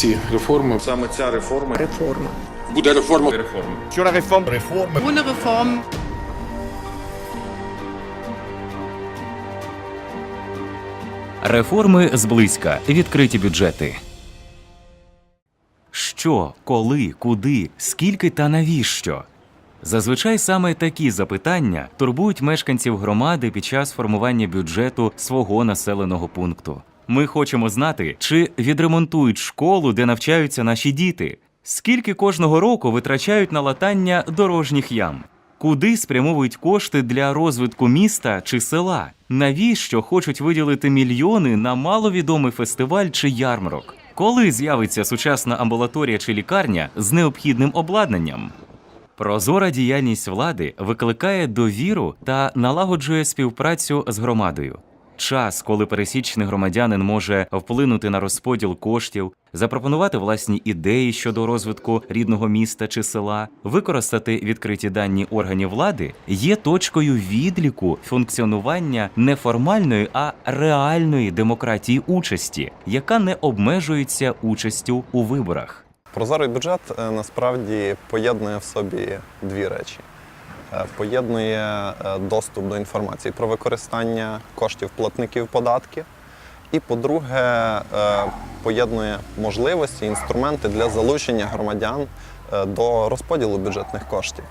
ці реформи. Саме ця реформа реформа. Буде реформа. реформа. Що на реформ? Реформи. Ohne Reform Реформи зблизька. Відкриті бюджети. Що, коли, куди, скільки та навіщо? Зазвичай саме такі запитання турбують мешканців громади під час формування бюджету свого населеного пункту. Ми хочемо знати, чи відремонтують школу, де навчаються наші діти, скільки кожного року витрачають на латання дорожніх ям, куди спрямовують кошти для розвитку міста чи села, навіщо хочуть виділити мільйони на маловідомий фестиваль чи ярмарок. Коли з'явиться сучасна амбулаторія чи лікарня з необхідним обладнанням? Прозора діяльність влади викликає довіру та налагоджує співпрацю з громадою. Час, коли пересічний громадянин може вплинути на розподіл коштів, запропонувати власні ідеї щодо розвитку рідного міста чи села, використати відкриті дані органів влади, є точкою відліку функціонування не формальної, а реальної демократії участі, яка не обмежується участю у виборах. Прозорий бюджет е, насправді поєднує в собі дві речі: поєднує е, доступ до інформації про використання коштів платників податків. І, по-друге, е, поєднує можливості, інструменти для залучення громадян е, до розподілу бюджетних коштів.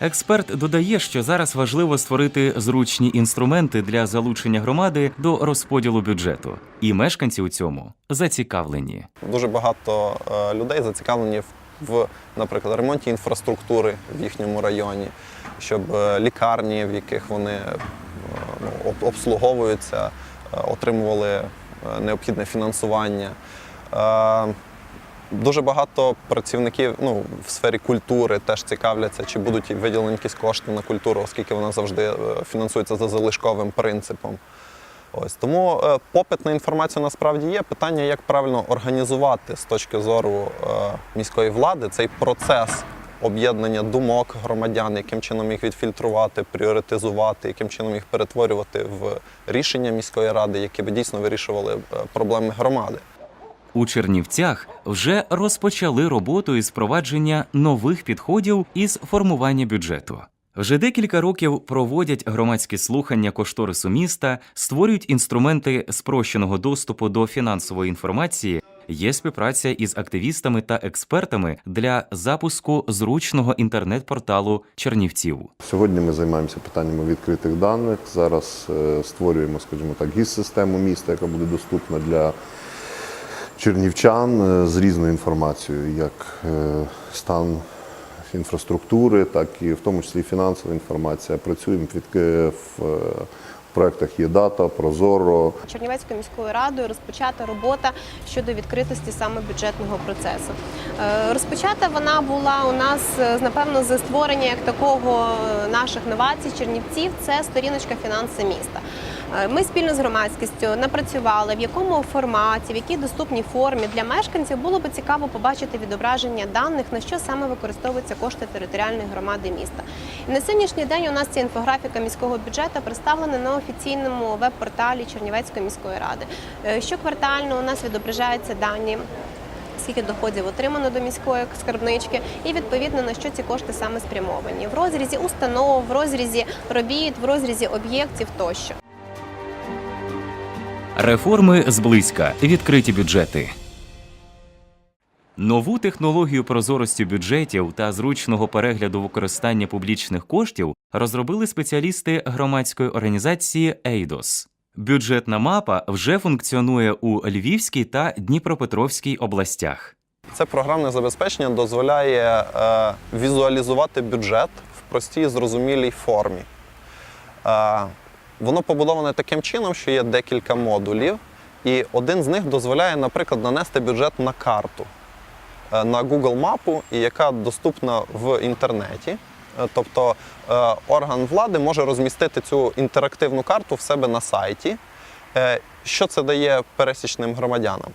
Експерт додає, що зараз важливо створити зручні інструменти для залучення громади до розподілу бюджету, і мешканці у цьому зацікавлені. Дуже багато е, людей зацікавлені в, в, наприклад, ремонті інфраструктури в їхньому районі, щоб е, лікарні, в яких вони е, ну, обслуговуються, е, отримували необхідне фінансування. Дуже багато працівників ну, в сфері культури теж цікавляться, чи будуть виділені якісь кошти на культуру, оскільки вона завжди фінансується за залишковим принципом. Ось тому е, попит на інформацію насправді є. Питання, як правильно організувати з точки зору е, міської влади цей процес об'єднання думок громадян, яким чином їх відфільтрувати, пріоритизувати, яким чином їх перетворювати в рішення міської ради, які би дійсно вирішували е, проблеми громади. У Чернівцях вже розпочали роботу із впровадження нових підходів із формування бюджету. Вже декілька років проводять громадські слухання кошторису міста, створюють інструменти спрощеного доступу до фінансової інформації. Є співпраця із активістами та експертами для запуску зручного інтернет-порталу Чернівців. Сьогодні ми займаємося питаннями відкритих даних. Зараз е, створюємо, скажімо так, гіс-систему міста, яка буде доступна для чернівчан е, з різною інформацією, як е, стан інфраструктури, так і в тому числі фінансова інформація. Працюємо від, е, в е, проектах є дата, Прозоро. Чернівецькою міською радою розпочата робота щодо відкритості саме бюджетного процесу. Е, Розпочата вона була у нас напевно з створення як такого наших новацій Чернівців. Це сторіночка фінанси міста. Е, Ми спільно з громадськістю напрацювали, в якому форматі, в якій доступній формі для мешканців було би цікаво побачити відображення даних, на що саме використовуються кошти територіальної громади міста. І на сьогоднішній день у нас ця інфографіка міського бюджету представлена на офіційному веб-порталі Чернівецької міської ради. Е, Щоквартально у нас відображаються дані. Скільки доходів отримано до міської скарбнички, і відповідно на що ці кошти саме спрямовані в розрізі установ, в розрізі робіт, в розрізі об'єктів тощо. Реформи зблизька. Відкриті бюджети. Нову технологію прозорості бюджетів та зручного перегляду використання публічних коштів розробили спеціалісти громадської організації EIDOS. Бюджетна мапа вже функціонує у Львівській та Дніпропетровській областях. Це програмне забезпечення дозволяє е, візуалізувати бюджет в простій зрозумілій формі. Е, воно побудоване таким чином, що є декілька модулів, і один з них дозволяє, наприклад, нанести бюджет на карту е, на Google мапу, яка доступна в інтернеті. Е, Тобто е, орган влади може розмістити цю інтерактивну карту в себе на сайті. Що це дає пересічним громадянам?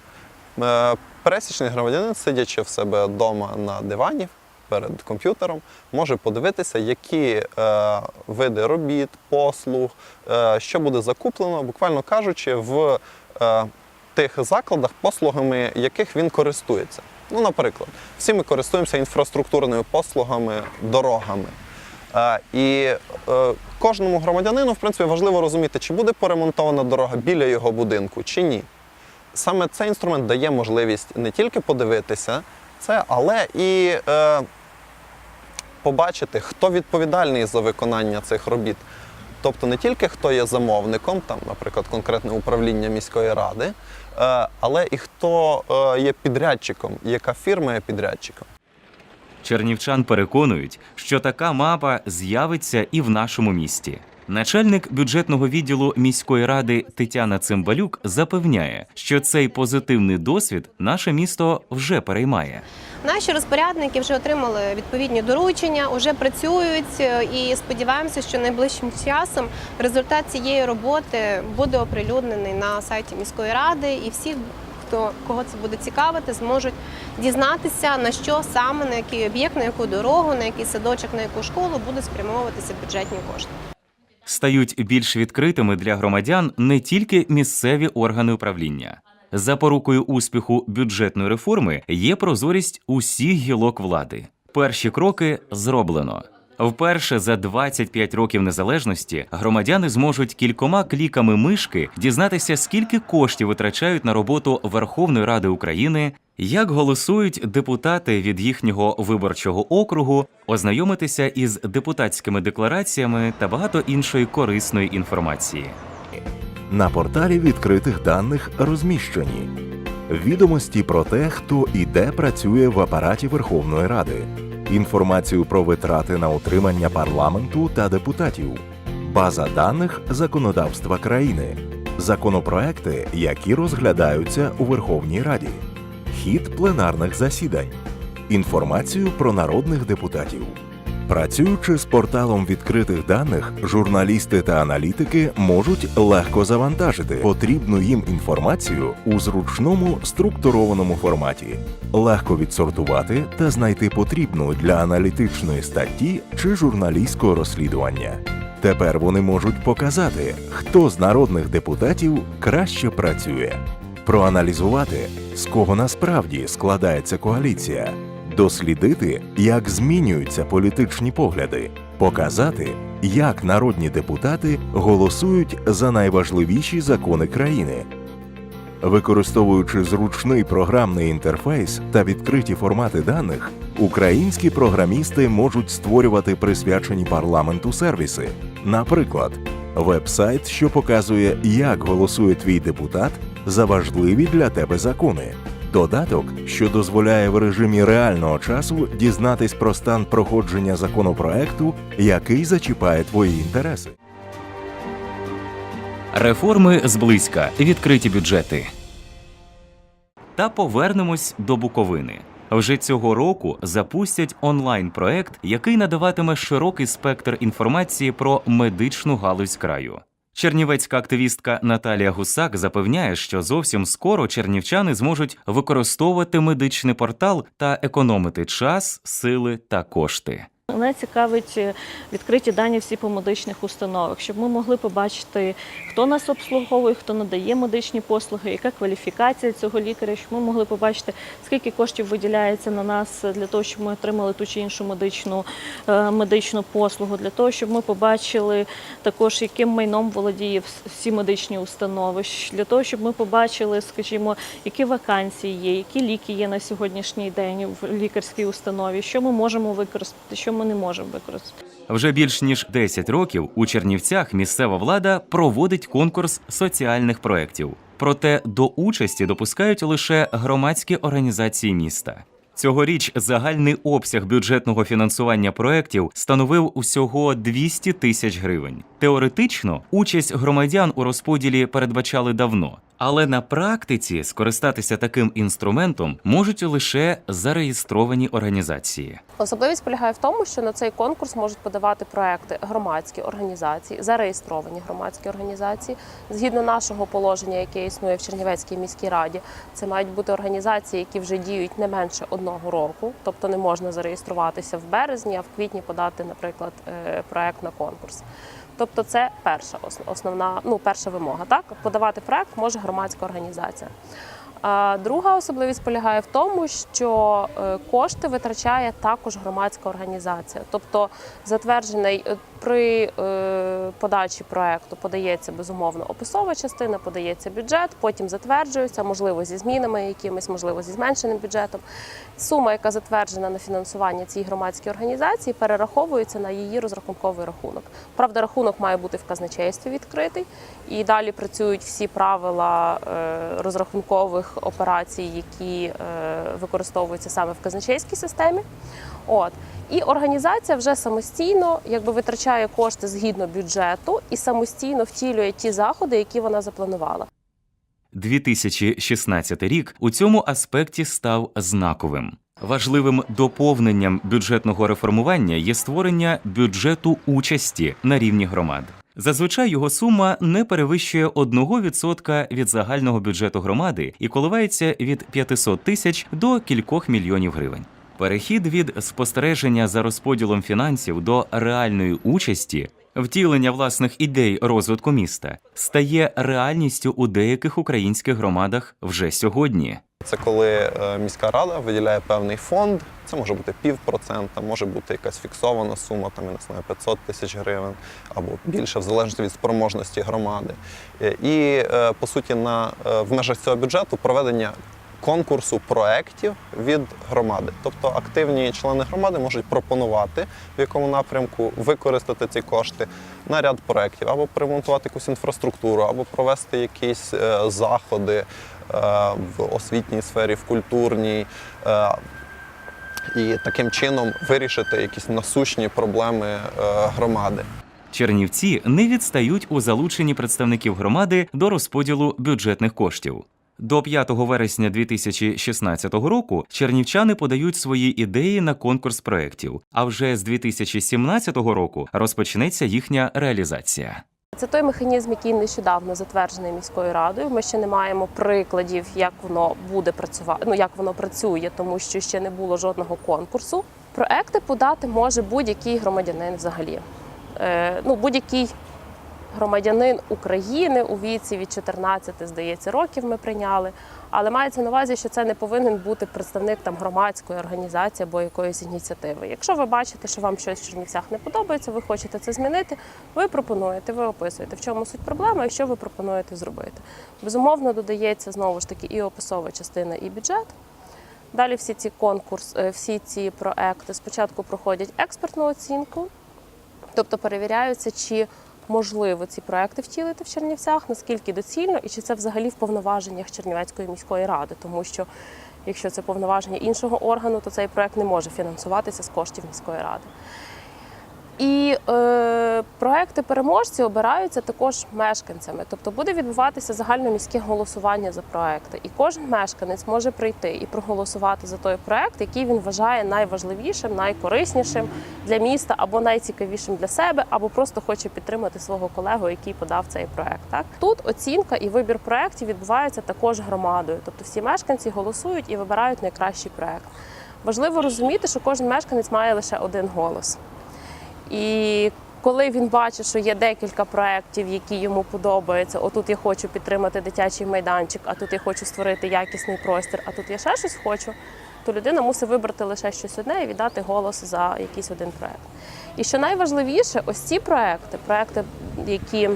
Пересічний громадянин, сидячи в себе вдома на дивані перед комп'ютером, може подивитися, які е, види робіт, послуг, е, що буде закуплено, буквально кажучи, в е, тих закладах, послугами яких він користується. Ну, наприклад, всі ми користуємося інфраструктурними послугами, дорогами. Е, І е, кожному громадянину, в принципі, важливо розуміти, чи буде поремонтована дорога біля його будинку, чи ні. Саме цей інструмент дає можливість не тільки подивитися це, але і е, побачити, хто відповідальний за виконання цих робіт. Тобто не тільки хто є замовником, там, наприклад, конкретне управління міської ради, е, але і хто е, є підрядчиком, яка фірма є підрядчиком. Чернівчан переконують, що така мапа з'явиться і в нашому місті. Начальник бюджетного відділу міської ради Тетяна Цимбалюк запевняє, що цей позитивний досвід наше місто вже переймає. Наші розпорядники вже отримали відповідні доручення, вже працюють е, і сподіваємося, що найближчим часом результат цієї роботи буде оприлюднений на сайті міської ради, і всі, хто кого це буде цікавити, зможуть дізнатися на що саме, на який об'єкт, на яку дорогу, на який садочок, на яку школу будуть спрямовуватися бюджетні кошти. Стають більш відкритими для громадян не тільки місцеві органи управління. Запорукою успіху бюджетної реформи є прозорість усіх гілок влади. Перші кроки зроблено. Вперше за 25 років незалежності громадяни зможуть кількома кліками мишки дізнатися, скільки коштів витрачають на роботу Верховної Ради України, як голосують депутати від їхнього виборчого округу, ознайомитися із депутатськими деклараціями та багато іншої корисної інформації. На порталі відкритих даних розміщені відомості про те, хто і де працює в апараті Верховної Ради, інформацію про витрати на утримання парламенту та депутатів, база даних законодавства країни, законопроекти, які розглядаються у Верховній Раді, хід пленарних засідань, інформацію про народних депутатів. Працюючи з порталом відкритих даних, журналісти та аналітики можуть легко завантажити потрібну їм інформацію у зручному структурованому форматі, легко відсортувати та знайти потрібну для аналітичної статті чи журналістського розслідування. Тепер вони можуть показати, хто з народних депутатів краще працює, проаналізувати, з кого насправді складається коаліція дослідити, як змінюються політичні погляди, показати, як народні депутати голосують за найважливіші закони країни. Використовуючи зручний програмний інтерфейс та відкриті формати даних, українські програмісти можуть створювати присвячені парламенту сервіси, наприклад, веб-сайт, що показує, як голосує твій депутат за важливі для тебе закони. Додаток, що дозволяє в режимі реального часу дізнатись про стан проходження законопроекту, який зачіпає твої інтереси. Реформи зблизька, відкриті бюджети. Та повернемось до Буковини. Вже цього року запустять онлайн-проект, який надаватиме широкий спектр інформації про медичну галузь краю. Чернівецька активістка Наталія Гусак запевняє, що зовсім скоро чернівчани зможуть використовувати медичний портал та економити час, сили та кошти. Мене цікавить е, відкриті дані всі по медичних установах, щоб ми могли побачити, хто нас обслуговує, хто надає медичні послуги, яка кваліфікація цього лікаря, щоб ми могли побачити, скільки коштів виділяється на нас для того, щоб ми отримали ту чи іншу медичну, е, медичну послугу, для того, щоб ми побачили також, яким майном володіє всі медичні установи, для того, щоб ми побачили, скажімо, які вакансії є, які ліки є на сьогоднішній день в лікарській установі, що ми можемо використати, що ми не можемо використати. Вже більш ніж 10 років у Чернівцях місцева влада проводить конкурс соціальних проєктів. Проте до участі допускають лише громадські організації міста. Цьогоріч загальний обсяг бюджетного фінансування проєктів становив усього 200 тисяч гривень. Теоретично участь громадян у розподілі передбачали давно, але на практиці скористатися таким інструментом можуть лише зареєстровані організації. Особливість полягає в тому, що на цей конкурс можуть подавати проекти громадські організації, зареєстровані громадські організації. Згідно нашого положення, яке існує в Чернівецькій міській раді, це мають бути організації, які вже діють не менше одного року, тобто не можна зареєструватися в березні, а в квітні подати, наприклад, е, проект на конкурс. Тобто, це перша ос- основна, ну перша вимога. Так, подавати проект може громадська організація. А друга особливість полягає в тому, що е, кошти витрачає також громадська організація. Тобто затверджений е, при е, подачі проекту подається безумовно описова частина, подається бюджет, потім затверджується, можливо, зі змінами якимись, можливо, зі зменшеним бюджетом. Сума, яка затверджена на фінансування цій громадській організації, перераховується на її розрахунковий рахунок. Правда, рахунок має бути в казначействі відкритий, і далі працюють всі правила е, розрахункових операцій, які е, використовуються саме в казначейській системі. От і організація вже самостійно якби витрачає кошти згідно бюджету і самостійно втілює ті заходи, які вона запланувала. 2016 рік у цьому аспекті став знаковим. Важливим доповненням бюджетного реформування є створення бюджету участі на рівні громад. Зазвичай його сума не перевищує 1% від загального бюджету громади і коливається від 500 тисяч до кількох мільйонів гривень. Перехід від спостереження за розподілом фінансів до реальної участі, втілення власних ідей розвитку міста стає реальністю у деяких українських громадах вже сьогодні. Це коли е, міська рада виділяє певний фонд, це може бути пів процента, може бути якась фіксована сума, там я не знаю, 500 тисяч гривень або більше, в залежності від спроможності громади. Е, І е, по суті, на в межах цього бюджету проведення конкурсу проєктів від громади. Тобто активні члени громади можуть пропонувати, в якому напрямку використати ці кошти на ряд проєктів, або поремонтувати якусь інфраструктуру, або провести якісь е, заходи е, в освітній сфері, в культурній. е, І таким чином вирішити якісь насущні проблеми громади. Чернівці не відстають у залученні представників громади до розподілу бюджетних коштів. До 5 вересня 2016 року чернівчани подають свої ідеї на конкурс проєктів, а вже з 2017 року розпочнеться їхня реалізація. Це той механізм, який нещодавно затверджений міською радою. Ми ще не маємо прикладів, як воно буде працювати, ну як воно працює, тому що ще не було жодного конкурсу. Проекти подати може будь-який громадянин взагалі. Е, ну, будь-який громадянин України у віці від 14, здається, років ми прийняли. Але мається на увазі, що це не повинен бути представник там громадської організації або якоїсь ініціативи. Якщо ви бачите, що вам щось в Чернівцях не подобається, ви хочете це змінити, ви пропонуєте, ви описуєте, в чому суть проблеми і що ви пропонуєте зробити. Безумовно, додається знову ж таки і описова частина, і бюджет. Далі всі ці конкурс, е, всі ці проекти спочатку проходять експертну оцінку, тобто перевіряються, чи можливо ці проекти втілити в Чернівцях, наскільки доцільно, і чи це взагалі в повноваженнях Чернівецької міської ради, тому що якщо це повноваження іншого органу, то цей проект не може фінансуватися з коштів міської ради. І е, проекти переможці обираються також мешканцями, тобто буде відбуватися загальноміське голосування за проекти, і кожен мешканець може прийти і проголосувати за той проект, який він вважає найважливішим, найкориснішим для міста, або найцікавішим для себе, або просто хоче підтримати свого колегу, який подав цей проект. Так тут оцінка і вибір проектів відбувається також громадою, тобто всі мешканці голосують і вибирають найкращий проект. Важливо розуміти, що кожен мешканець має лише один голос. І коли він бачить, що є декілька проєктів, які йому подобаються, отут я хочу підтримати дитячий майданчик, а тут я хочу створити якісний простір, а тут я ще щось хочу, то людина мусить вибрати лише щось одне і віддати голос за якийсь один проєкт. І що найважливіше, ось ці проекти, проекти, які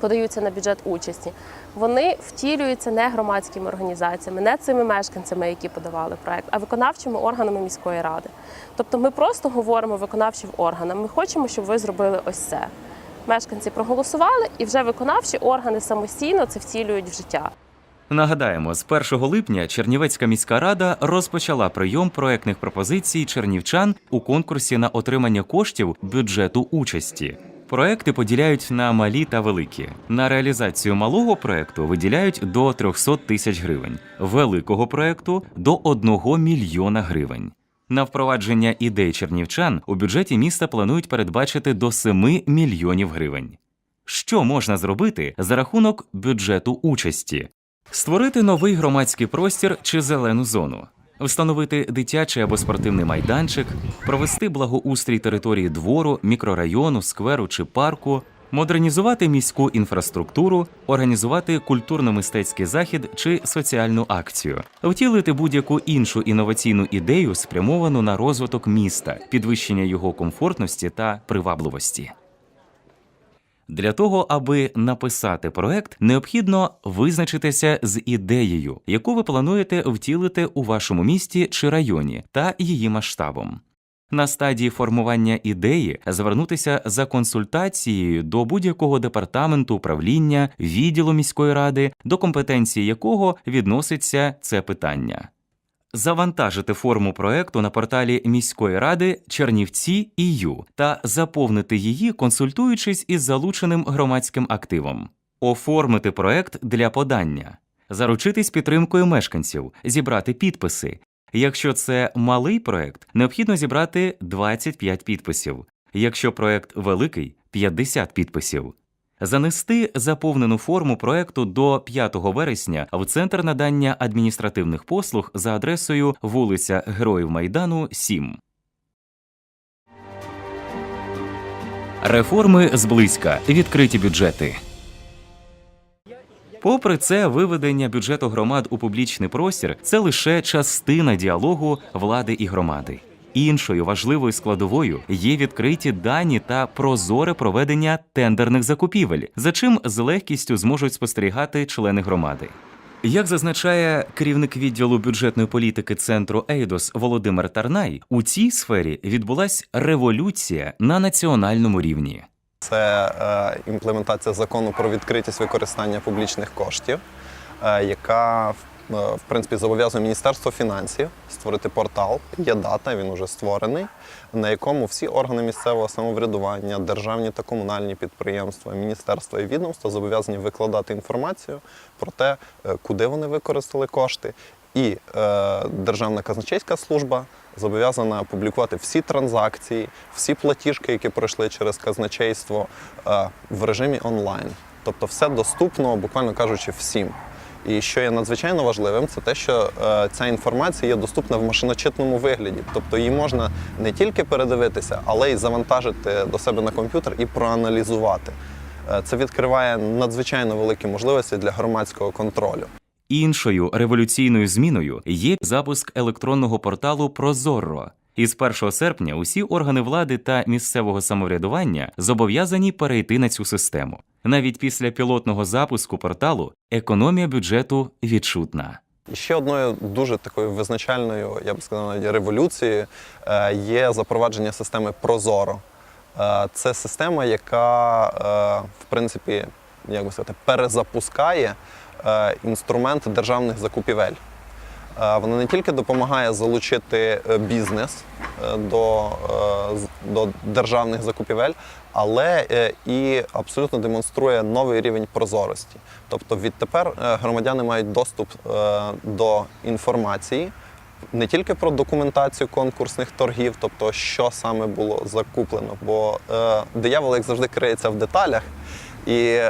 подаються на бюджет участі, вони втілюються не громадськими організаціями, не цими мешканцями, які подавали проект, а виконавчими органами міської ради. Тобто ми просто говоримо виконавчим органам. Ми хочемо, щоб ви зробили ось це. Мешканці проголосували, і вже виконавчі органи самостійно це втілюють в життя. Нагадаємо, з 1 липня Чернівецька міська рада розпочала прийом проектних пропозицій чернівчан у конкурсі на отримання коштів бюджету участі. Проекти поділяють на малі та великі. На реалізацію малого проекту виділяють до 300 тисяч гривень, великого проекту до 1 мільйона гривень. На впровадження ідей чернівчан у бюджеті міста планують передбачити до 7 мільйонів гривень. Що можна зробити за рахунок бюджету участі? Створити новий громадський простір чи зелену зону, встановити дитячий або спортивний майданчик, провести благоустрій території двору, мікрорайону, скверу чи парку, Модернізувати міську інфраструктуру, організувати культурно-мистецький захід чи соціальну акцію, втілити будь-яку іншу інноваційну ідею, спрямовану на розвиток міста, підвищення його комфортності та привабливості. Для того, аби написати проект, необхідно визначитися з ідеєю, яку ви плануєте втілити у вашому місті чи районі, та її масштабом. На стадії формування ідеї звернутися за консультацією до будь-якого департаменту управління, відділу міської ради, до компетенції якого відноситься це питання. Завантажити форму проекту на порталі міської ради Чернівці ІЮ та заповнити її, консультуючись із залученим громадським активом, оформити проект для подання, заручитись підтримкою мешканців, зібрати підписи. Якщо це малий проект, необхідно зібрати 25 підписів. Якщо проект великий 50 підписів. Занести заповнену форму проекту до 5 вересня в центр надання адміністративних послуг за адресою вулиця Героїв Майдану, 7. Реформи зблизька. Відкриті бюджети. Попри це, виведення бюджету громад у публічний простір це лише частина діалогу влади і громади. Іншою важливою складовою є відкриті дані та прозоре проведення тендерних закупівель, за чим з легкістю зможуть спостерігати члени громади. Як зазначає керівник відділу бюджетної політики центру Ейдос Володимир Тарнай, у цій сфері відбулась революція на національному рівні. Це е, імплементація закону про відкритість використання публічних коштів, е, яка в- в принципі зобов'язує Міністерство фінансів створити портал. Є дата, він уже створений, на якому всі органи місцевого самоврядування, державні та комунальні підприємства, міністерства і відомства зобов'язані викладати інформацію про те, е, куди вони використали кошти. І е, Державна казначейська служба зобов'язана публікувати всі транзакції, всі платіжки, які пройшли через казначейство е, в режимі онлайн. Тобто все доступно, буквально кажучи, всім. І що є надзвичайно важливим, це те, що е, ця інформація є доступна в машиночитному вигляді. Тобто її можна не тільки передивитися, але й завантажити до себе на комп'ютер і проаналізувати. Е, це відкриває надзвичайно великі можливості для громадського контролю. Іншою революційною зміною є запуск електронного порталу Прозорро. Із 1 серпня усі органи влади та місцевого самоврядування зобов'язані перейти на цю систему. Навіть після пілотного запуску порталу економія бюджету відчутна. Ще одною дуже такою визначальною, я б сказав, навіть революцією е, є запровадження системи Прозоро. Е, Це система, яка, е, в принципі, як би сказати, перезапускає інструмент державних закупівель. Е, Вона не тільки допомагає залучити е, бізнес е, до, до державних закупівель, але і абсолютно демонструє новий рівень прозорості. Тобто відтепер громадяни мають доступ до інформації не тільки про документацію конкурсних торгів, тобто що саме було закуплено, бо е, диявол, як завжди, криється в деталях. І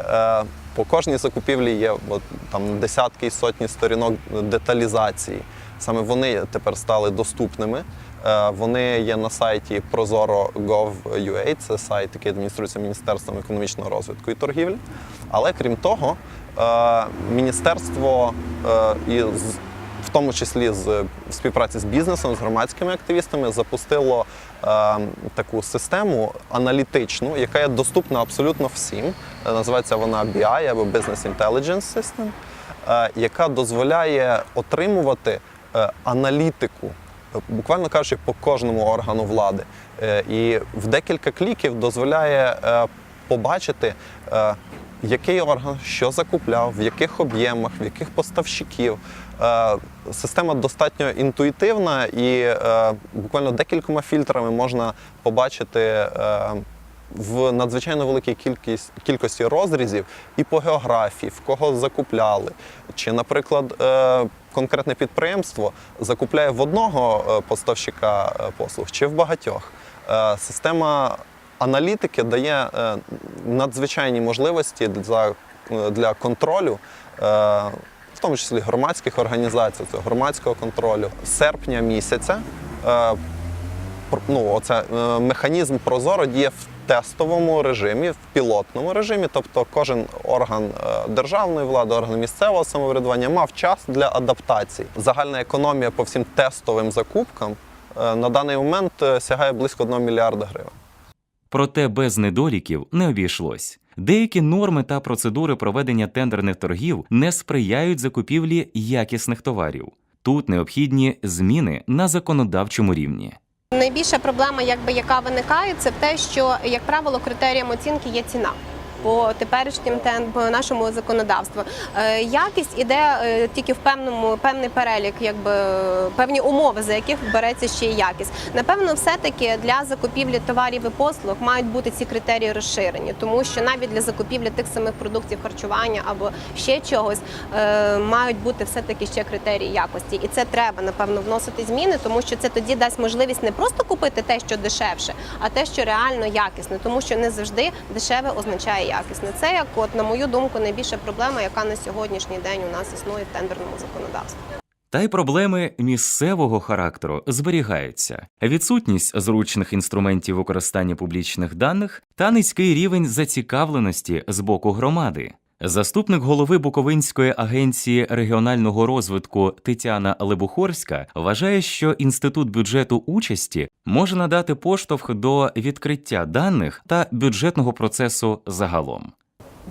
по кожній закупівлі є от, там десятки і сотні сторінок деталізації. Саме вони тепер стали доступними. Е, Вони є на сайті Prozoro.gov.ua, це сайт, який адмініструється Міністерством економічного розвитку і торгівлі. Але крім того, е, міністерство е, і в тому числі з співпраці з бізнесом, з громадськими активістами, запустило е, таку систему аналітичну, яка є доступна абсолютно всім. Е, Називається вона BI або Business Intelligence System, е, яка дозволяє отримувати е, аналітику, е, буквально кажучи, по кожному органу влади. Е, і в декілька кліків дозволяє побачити. який орган що закупляв, в яких об'ємах, в яких поставщиків. Е, Система достатньо інтуїтивна і е, буквально декількома фільтрами можна побачити е, в надзвичайно великій кількість, кількості розрізів і по географії, в кого закупляли. Чи, наприклад, конкретне підприємство закупляє в одного поставщика послуг, чи в багатьох. Система аналітики дає надзвичайні можливості для, контролю, в тому числі громадських організацій, цього громадського контролю. З серпня місяця е, ну, оце, е, механізм Прозоро діє в тестовому режимі, в пілотному режимі. Тобто кожен орган е, державної влади, орган місцевого самоврядування мав час для адаптації. Загальна економія по всім тестовим закупкам на даний момент сягає близько 1 мільярда гривень. Проте без недоліків не обійшлось. Деякі норми та процедури проведення тендерних торгів не сприяють закупівлі якісних товарів. Тут необхідні зміни на законодавчому рівні. Найбільша проблема, якби яка виникає, це те, що як правило критерієм оцінки є ціна. По теперішнім по нашому законодавству Е, якість іде е, тільки в певному певний перелік, якби певні умови, за яких береться ще й якість. Напевно, все-таки для закупівлі товарів і послуг мають бути ці критерії розширені, тому що навіть для закупівлі тих самих продуктів харчування або ще чогось е, мають бути все-таки ще критерії якості, і це треба напевно вносити зміни, тому що це тоді дасть можливість не просто купити те, що дешевше, а те, що реально якісне, тому що не завжди дешеве означає якісне. Це як, от на мою думку, найбільша проблема, яка на сьогоднішній день у нас існує в тендерному законодавстві. Та й проблеми місцевого характеру зберігаються: відсутність зручних інструментів використання публічних даних та низький рівень зацікавленості з боку громади. Заступник голови Буковинської агенції регіонального розвитку Тетяна Лебухорська вважає, що інститут бюджету участі може надати поштовх до відкриття даних та бюджетного процесу загалом.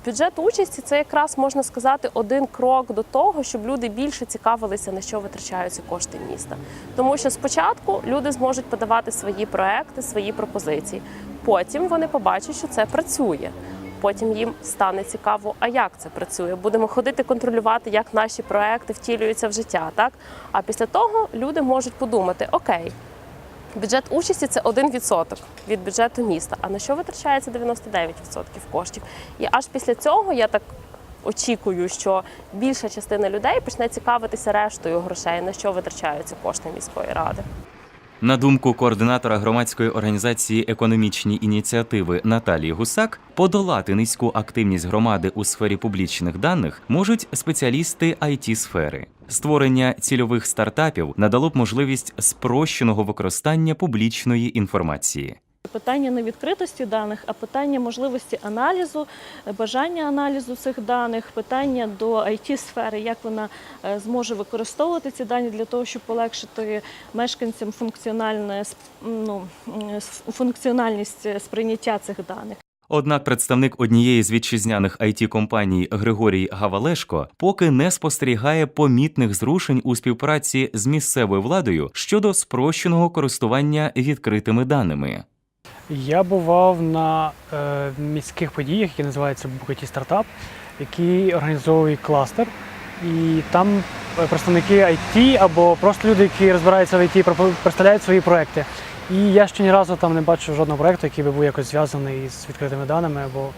Бюджет участі це якраз можна сказати один крок до того, щоб люди більше цікавилися, на що витрачаються кошти міста. Тому що спочатку люди зможуть подавати свої проекти, свої пропозиції. Потім вони побачать, що це працює. Потім їм стане цікаво, а як це працює. Будемо ходити контролювати, як наші проекти втілюються в життя. Так а після того люди можуть подумати: окей, Бюджет участі це 1% від бюджету міста. А на що витрачається 99% коштів? І аж після цього я так очікую, що більша частина людей почне цікавитися рештою грошей, на що витрачаються кошти міської ради. На думку координатора громадської організації економічні ініціативи Наталії Гусак, подолати низьку активність громади у сфері публічних даних можуть спеціалісти it сфери. Створення цільових стартапів надало б можливість спрощеного використання публічної інформації. Питання не відкритості даних, а питання можливості аналізу, е, бажання аналізу цих даних, питання до it сфери як вона е, зможе використовувати ці дані для того, щоб полегшити мешканцям функціональне ну, функціональність е, сприйняття цих даних. Однак представник однієї з вітчизняних it компаній Григорій Гавалешко поки не спостерігає помітних зрушень у співпраці з місцевою владою щодо спрощеного користування відкритими даними. Я бував на е, міських подіях, які називаються Букаті Стартап, які організовує кластер. І там е, представники IT або просто люди, які розбираються в IT, представляють свої проекти. І я ще ні разу там не бачив жодного проекту, який би був якось зв'язаний з відкритими даними або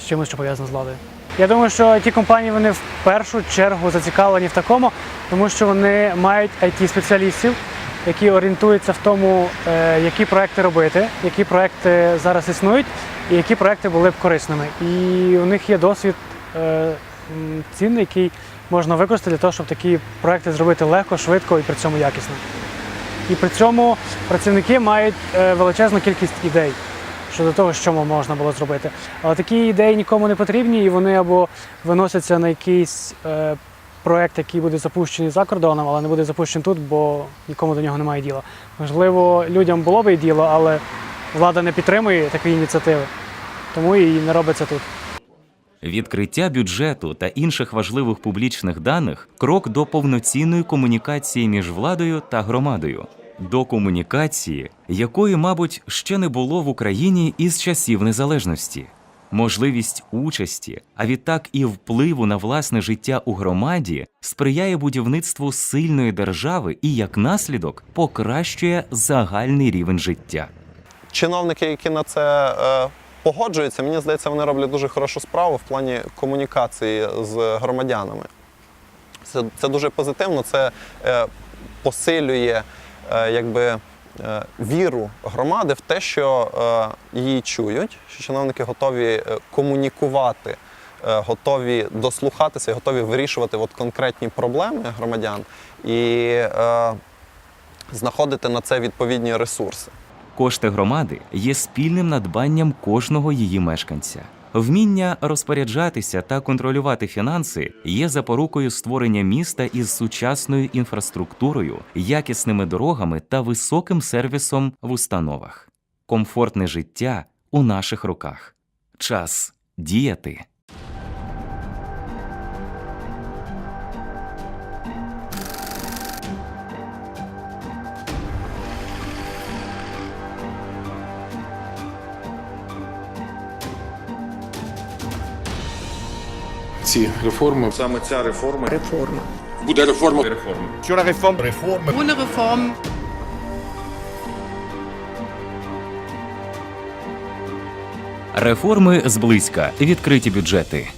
з чимось, що пов'язано з владою. Я думаю, що ті компанії вони в першу чергу зацікавлені в такому, тому що вони мають it спеціалістів які орієнтуються в тому, е, які проекти робити, які проекти зараз існують, і які проекти були б корисними. І у них є досвід е, цінний, який можна використати для того, щоб такі проекти зробити легко, швидко і при цьому якісно. І при цьому працівники мають е, величезну кількість ідей щодо того, що можна було зробити. Але такі ідеї нікому не потрібні, і вони або виносяться на якийсь проект, який буде запущений за кордоном, але не буде запущений тут, бо нікому до нього немає діла. Можливо, людям було би і діло, але влада не підтримує такі ініціативи, тому і не робиться тут. Відкриття бюджету та інших важливих публічних даних крок до повноцінної комунікації між владою та громадою, до комунікації, якої, мабуть, ще не було в Україні із часів незалежності. Можливість участі, а відтак і впливу на власне життя у громаді сприяє будівництву сильної держави і, як наслідок, покращує загальний рівень життя. чиновники, які на це е, погоджуються, мені здається, вони роблять дуже хорошу справу в плані комунікації з громадянами. Це, це дуже позитивно, це е, посилює е, якби, віру громади в те, що е, її чують, що чиновники готові е, комунікувати. е, Готові дослухатися, готові вирішувати от конкретні проблеми громадян і е, знаходити на це відповідні ресурси. Кошти громади є спільним надбанням кожного її мешканця. Вміння розпоряджатися та контролювати фінанси є запорукою створення міста із сучасною інфраструктурою, якісними дорогами та високим сервісом в установах. Комфортне життя у наших руках. Час діяти. Ці реформи Саме ця реформа Реформа. буде реформа. Ohne Reform Реформи зблизька, відкриті бюджети.